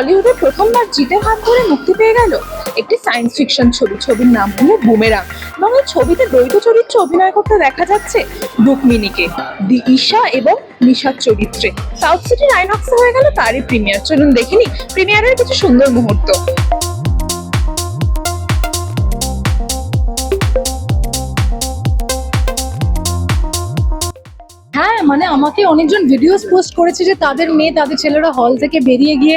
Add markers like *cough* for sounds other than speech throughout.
টলিউডে প্রথমবার জিতে হাত ধরে মুক্তি পেয়ে গেল একটি সায়েন্স ফিকশন ছবি। ছবির নাম হলো বুমেরাং এবং এই ছবিতে দ্বৈত চরিত্রে অভিনয় করতে দেখা যাচ্ছে রুকমিনীকে দি ঈশা এবং নিশার চরিত্রে। সাউথ সিটির আইনক্সে হয়ে গেল তারই প্রিমিয়ার। চলুন দেখিনি, প্রিমিয়ারের কিছু সুন্দর মুহূর্ত। হ্যাঁ মানে আমাকে অনেকজন ভিডিওস পোস্ট করেছে যে তাদের মেয়ে তাদের ছেলেরা হল থেকে বেরিয়ে গিয়ে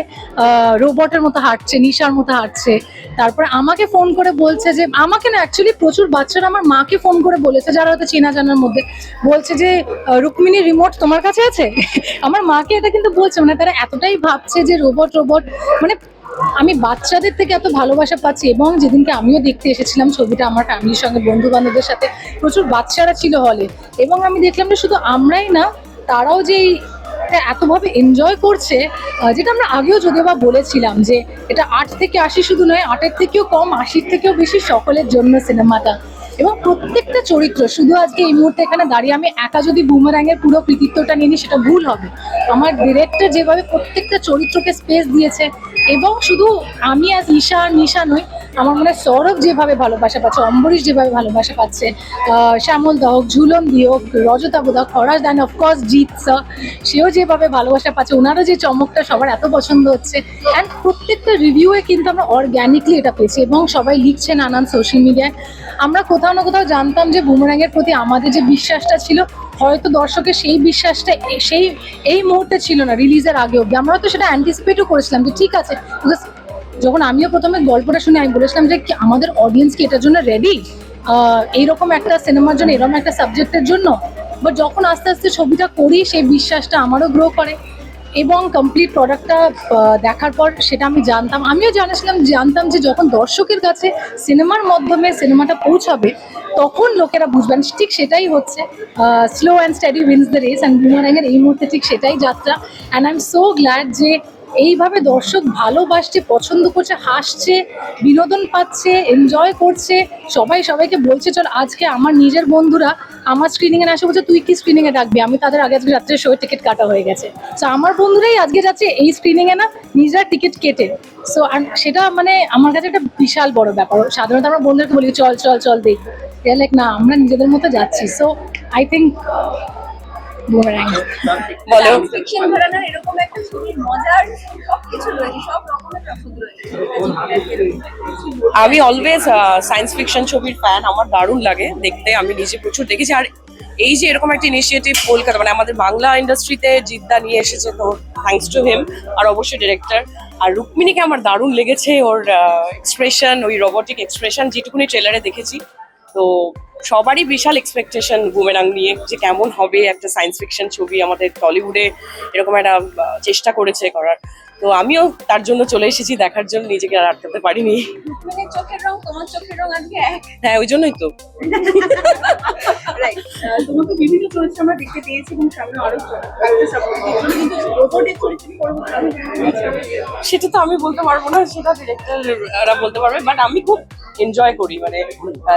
রোবটের মতো হাঁটছে নিশার মতো হাঁটছে। তারপরে আমাকে ফোন করে বলছে যে আমাকে না অ্যাকচুয়ালি প্রচুর বাচ্চারা আমার মাকে ফোন করে বলেছে যারা হয়তো চেনা জানার মধ্যে। বলছে যে আহ, রুক্মিণী রিমোট তোমার কাছে আছে? *laughs* আমার মাকে এটা কিন্তু বলছে মানে তারা এতটাই ভাবছে যে রোবট রোবট মানে আমি বাচ্চাদের থেকে এত ভালোবাসা পাচ্ছি এবং যেদিনকে আমিও দেখতে এসেছিলাম ছবিটা আমার ফ্যামিলির সঙ্গে বন্ধু বান্ধবদের সাথে, প্রচুর বাচ্চারা ছিল হলে এবং আমি দেখলাম যে শুধু আমরাই না, তারাও যে এতভাবে এনজয় করছে যেটা আমরা আগেও যদিও বা বলেছিলাম যে এটা আট থেকে আশি শুধু নয়, আটের থেকেও কম, আশির থেকেও বেশি সকলের জন্য সিনেমাটা এবং প্রত্যেকটা চরিত্র, শুধু আজকে এই মুহূর্তে এখানে দাঁড়িয়ে আমি একা যদি বুমারাঙের পুরো কৃতিত্বটা নিয়ে নিই, সেটা ভুল হবে। আমার ডিরেক্টর যেভাবে প্রত্যেকটা চরিত্রকে স্পেস দিয়েছে, এবং শুধু আমি আজ ঈশা আর নিশা নই আমার মনে হয় সৌরভ যেভাবে ভালোবাসা পাচ্ছে, অম্বরীশ যেভাবে ভালোবাসা পাচ্ছে শ্যামল দা হোক, ঝুলন দি হোক, রজতা বোধক খরাজ দান অফকোর্স জিৎ স্যার, সেও যেভাবে ভালোবাসা পাচ্ছে ওনারও যে চমকটা সবার এত পছন্দ হচ্ছে। অ্যান্ড প্রত্যেকটা রিভিউয়ে কিন্তু আমরা অর্গ্যানিকলি এটা পেয়েছি এবং সবাই লিখছে নানান সোশ্যাল মিডিয়ায় আমরা কোথাও না কোথাও জানতাম যে বুমরাঙের প্রতি আমাদের যে বিশ্বাসটা ছিল, হয়তো দর্শকের সেই বিশ্বাসটা, সেই, এই মুহূর্তে ছিল না রিলিজের আগে অব্দি আমরা তো সেটা অ্যান্টিসিপেটও করেছিলাম যে ঠিক আছে বিকজ যখন আমিও প্রথমে গল্পটা শুনে, আমি বলেছিলাম যে আমাদের অডিয়েন্স কি এটার জন্য রেডি এইরকম একটা সিনেমার জন্য, এরকম একটা সাবজেক্টের জন্য? বাট যখন আস্তে আস্তে ছবিটা করি, সেই বিশ্বাসটা আমারও গ্রো করে। এবং কমপ্লিট প্রোডাক্টটা দেখার পর সেটা আমি জানতাম। আমিও জানিয়েছিলাম জানতাম যে যখন দর্শকের কাছে সিনেমার মাধ্যমে সিনেমাটা পৌঁছাবে, তখন লোকেরা বুঝবেন ঠিক সেটাই হচ্ছে slow and steady wins the race and বুমারাঙের এই মুহূর্তে ঠিক সেটাই যাত্রা। And I am so glad যে এইভাবে দর্শক ভালোবাসছে, পছন্দ করছে, হাসছে, বিনোদন পাচ্ছে এনজয় করছে, সবাই সবাইকে বলছে, চল আজকে আমার নিজের বন্ধুরা আমার স্ক্রিনিংয়ে না এসে বলছে, তুই কি স্ক্রিনিংয়ে ডাকবি? আমি তাদের আগে আজকে রাত্রে শোয়ের টিকিট কাটা হয়ে গেছে। সো আমার বন্ধুরাই আজকে যাচ্ছে এই স্ক্রিনিংয়ে না, নিজেরা টিকিট কেটে। সো আর সেটা মানে আমার কাছে একটা বিশাল বড় ব্যাপার। সাধারণত আমার বন্ধুদেরকে বলি, চল চল চল, দেখ। লাইক না, আমরা নিজেদের মতো যাচ্ছি। সো আই থিঙ্ক বুমারাং বলো। ফিকশন ঘরানার এরকম একটা ছবির মজার সবকিছু রয়েছে সব রকমের রসদ রয়েছে আমি অলওয়েজ সায়েন্স ফিকশন ছবির ফ্যান আমার দারুণ লাগে দেখতে আমি নিজে প্রচুর দেখেছি। আর এই যে এরকম একটা ইনিশিয়েটিভ কলকাতা মানে আমাদের বাংলা ইন্ডাস্ট্রিতে জিদ্দা নিয়ে এসেছে তো থ্যাঙ্কস টু হিম আর অবশ্যই ডিরেক্টর আর রুক্মিণীকে আমার দারুণ লেগেছে ওর এক্সপ্রেশন ওই রোবটিক এক্সপ্রেশন যেটুকুনি ট্রেলারে দেখেছি। তো সবারই বিশাল এক্সপেকটেশন বুমেরাং নিয়ে যে কেমন হবে একটা সায়েন্স ফিকশন ছবি আমাদের টলিউডে এরকম একটা চেষ্টা করেছে করার। তো আমিও তার জন্য চলে এসেছি দেখার জন্য নিজেকে আর আটকাতে পারিনি। মানে চোখের রং তোমার চোখের রং আজকে হ্যাঁ ওই জন্যই তো। তোমাকে বিভিন্ন চরিত্র আমরা দেখতে পেয়েছি এবং সামনে আরও কিন্তু রোবটের চরিত্র করব সেটা তো আমি বলতে পারব না সেটা ডিরেক্টররা বলতে পারবে বাট আমি খুব এনজয় করি। মানে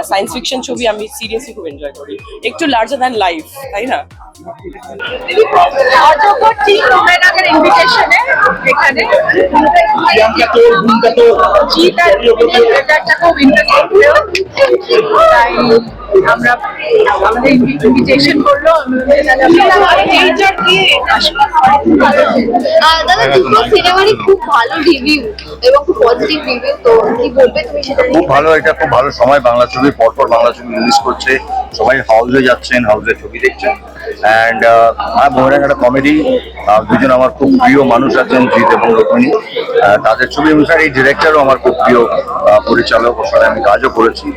সায়েন্স ফিকশন ছবি আমি সিরিয়াসলি খুব এনজয় করি। একটু লার্জার দ্যান লাইফ তাই না? এখানে। আমরা আমাদের ইনভিটেশন করল দাদা দুটো সিনেমারই খুব ভালো রিভিউ এবং খুব পজিটিভ রিভিউ তো কি বলবে তুমি সেটা খুব ভালো এটা খুব ভালো সময় বাংলা ছবি পরপর বাংলা ছবি রিলিজ করছে। সবাই হাউসে যাচ্ছেন হাউসে ছবি দেখছেন। অ্যান্ড আমার একটা কমেডি দুজন আমার খুব প্রিয় মানুষ আছেন জিৎ এবং রুক্মিণী। তাদের ছবি অনুসারে এই ডিরেক্টরও আমার খুব প্রিয় আহ, পরিচালক ওর সাথে আমি কাজও করেছি।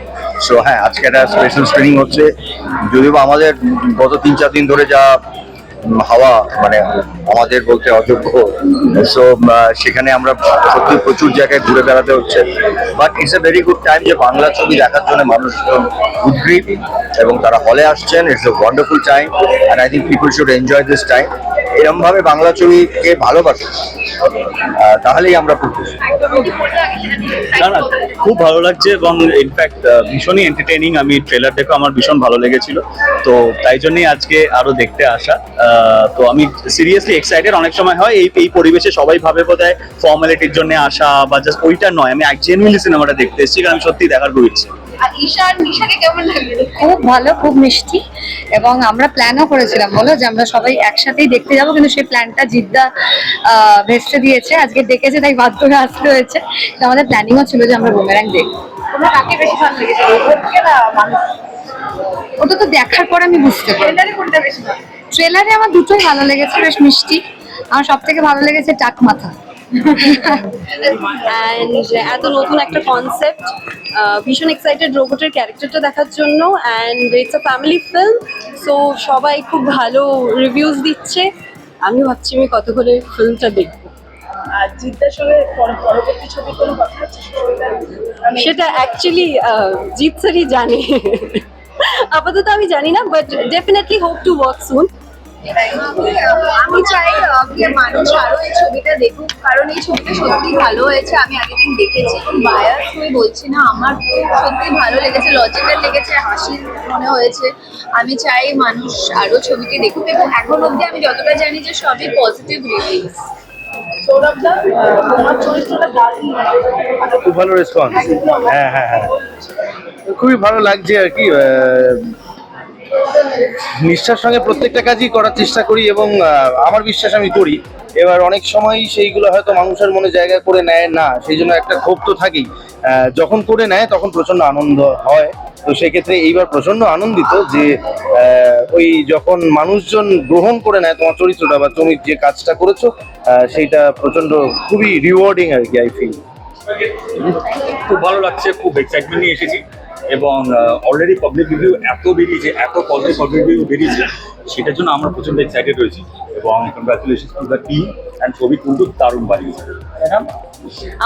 সো হ্যাঁ আজকে একটা স্পেশাল স্ক্রিনিং হচ্ছে। যদিও আমাদের গত তিন, চার দিন ধরে যা হাওয়া মানে আমাদের বলতে অযোগ্য সো সেখানে আমরা সত্যি প্রচুর জায়গায় ঘুরে বেড়াতে হচ্ছে। But it's a very good time যে বাংলা ছবি দেখার জন্য মানুষ উদ্গ্রীব এবং তারা হলে আসছেন। It's a wonderful time and I think people should enjoy this time এরম ভাবে বাংলা ছবিকে ভালোবাসে। তাহলেই আমরা খুব খুশি। না না, খুব ভালো লাগছে এবং ইনফ্যাক্ট ভীষণই এন্টারটেইনিং আমি ট্রেলার দেখে আমার ভীষণ ভালো লেগেছিল। তো তাই জন্যই আজকে আরও দেখতে আসা। তো আমি সিরিয়াসলি এক্সাইটেড অনেক সময় হয়, এই এই পরিবেশে সবাই ভাবে বোধ হয় ফর্মালিটির জন্য আসা বা জাস্ট ওইটা নয়। আমি জেনুইনলি সিনেমাটা দেখতে এসেছি, কারণ আমি সত্যি দেখার খুব ইচ্ছে। আর ঈশা আর নিশাকে কেমন লাগল? খুব ভালো খুব মিষ্টি। এবং আমরা প্ল্যানও করেছিলাম বলো যে আমরা সবাই একসাথেই দেখতে যাব কিন্তু সেই প্ল্যানটা জিদ্দা ভেস্তে দিয়েছে। আজকে ডেকেছে তাই বাধ্য হয়ে আসতে হয়েছে। তো আমাদের প্ল্যানিংও ছিল যে আমরা বুমেরাং দেখব। তোমরা কাকে বেশি ভালো লেগেছে রোবটকে না মানুষ? ওটা তো দেখার পর আমি বুঝতে পারি ট্রেলারে কোনটা বেশি ভালো? ট্রেলারে আমার দুটোই ভালো লেগেছে বেশ মিষ্টি। আমার সব থেকে ভালো লেগেছে টাক মাথা অ্যান্ড এত নতুন একটা কনসেপ্ট ভীষণ এক্সাইটেড রোবটের ক্যারেক্টারটা দেখার জন্য and it's a family film so সবাই খুব ভালো রিভিউজ দিচ্ছে। আমি ভাবছি আমি কত করে ফিল্মটা দেখব। সেটা অ্যাকচুয়ালি জিৎ স্যারই জানে। আপাতত আমি জানি না but definitely hope to work soon আমি চাই মানুষ আরও এই ছবিটা দেখুক, কারণ এই ছবিটা সত্যি ভালো হয়েছে, আমি আগের দিন দেখেছি বায়াস হয়ে বলছি না, আমার সত্যি ভালো লেগেছে লজিক্যাল লেগেছে হাসির মনে হয়েছে। আমি চাই মানুষ আরও ছবিটি দেখুক, এবং এখন অবধি আমি যতটা জানি যে সবই পজিটিভ ভালো রেসপন্স হ্যাঁ হ্যাঁ হ্যাঁ। খুবই ভালো লাগছে আর কি নিষ্ঠার সঙ্গে প্রত্যেকটা কাজই করার চেষ্টা করি এবং আমার বিশ্বাস আমি করি। এবার অনেক সময় সেইগুলো হয়তো মানুষের মনে জায়গা করে নেয় না, সেই জন্য একটা ক্ষোভ তো থাকেই। যখন করে নেয় তখন প্রচণ্ড আনন্দ হয়। তো সেক্ষেত্রে এইবার প্রচণ্ড আনন্দিত যে ওই যখন মানুষজন গ্রহণ করে নেয় তোমার চরিত্রটা বা তুমি যে কাজটা করেছ সেইটা প্রচণ্ড খুবই রিওয়ার্ডিং আর কি আই ফিল খুব ভালো লাগছে, খুব এক্সাইটমেন্ট নিয়ে এসেছি। এবং অলরেডি পাবলিক রিভিউ এত বেরিয়েছে এত পজিটিভ পাবলিক রিভিউ বেরিয়েছে সেটার জন্য আমরা প্রচণ্ড এক্সাইটেড রয়েছি। এবং congratulation to the team and ছবি কিন্তু দারুণ বানিয়েছে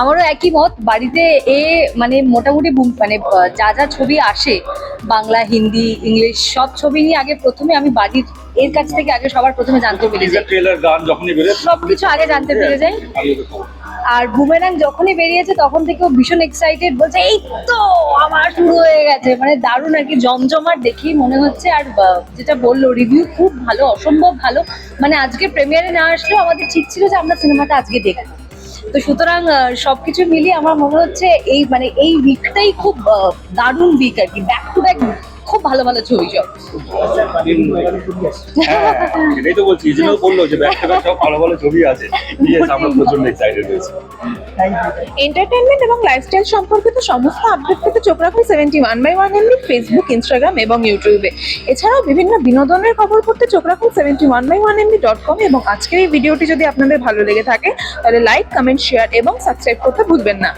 আমারও একই মত বাড়িতে এ মানে মোটামুটি মানে যা যা ছবি আসে বাংলা হিন্দি ইংলিশ সব ছবি নিয়ে আগে প্রথমে আমি বাড়ির এর কাছ থেকে আগে সবার প্রথমে জানতে পেরে যাই ট্রেলার গান যখনই বেরোয় সবকিছু আগে জানতে পেরে যাই। আর বুমেরাং যখনই বেরিয়েছে, তখন থেকেও ভীষণ এক্সাইটেড বলছে, এই তো, আমার শুরু হয়ে গেছে। মানে দারুণ আর কি, জমজমাট দেখি মনে হচ্ছে। আর যেটা বলল রিভিউ খুব ভালো, অসম্ভব ভালো। মানে আজকে প্রিমিয়ারে না আসলেও আমাদের ঠিক ছিল যে আমরা সিনেমাটা আজকে দেখব। তো সুতরাং সবকিছু মিলিয়ে আমার মনে হচ্ছে, এই মানে এই উইকটাই খুব দারুণ উইক আর কি ব্যাক টু ব্যাক খুব ভালো ভালো ছবি সব। হ্যাঁ এটাই তো বলছি এই জন্য বলল যে ব্যাক টু ব্যাক সব ভালো ভালো ছবি আছে। ইয়েস আমরা প্রচণ্ড এক্সাইটেড রয়েছি এন্টারটেনমেন্ট এবং লাইফস্টাইল সম্পর্কিত সমস্ত আপডেট পেতে চোখ রাখুন সেভেন্টি ওয়ান বাই ওয়ান এমনি ফেসবুক ইনস্টাগ্রাম এবং ইউটিউবে এছাড়াও বিভিন্ন বিনোদনের খবর পড়তে চোখ রাখুন সেভেন্টি ওয়ান বাই ওয়ান এমনি ডট কম এবং আজকের এই ভিডিওটি যদি আপনাদের ভালো লেগে থাকে তাহলে লাইক কমেন্ট শেয়ার এবং সাবস্ক্রাইব করতে ভুলবেন না।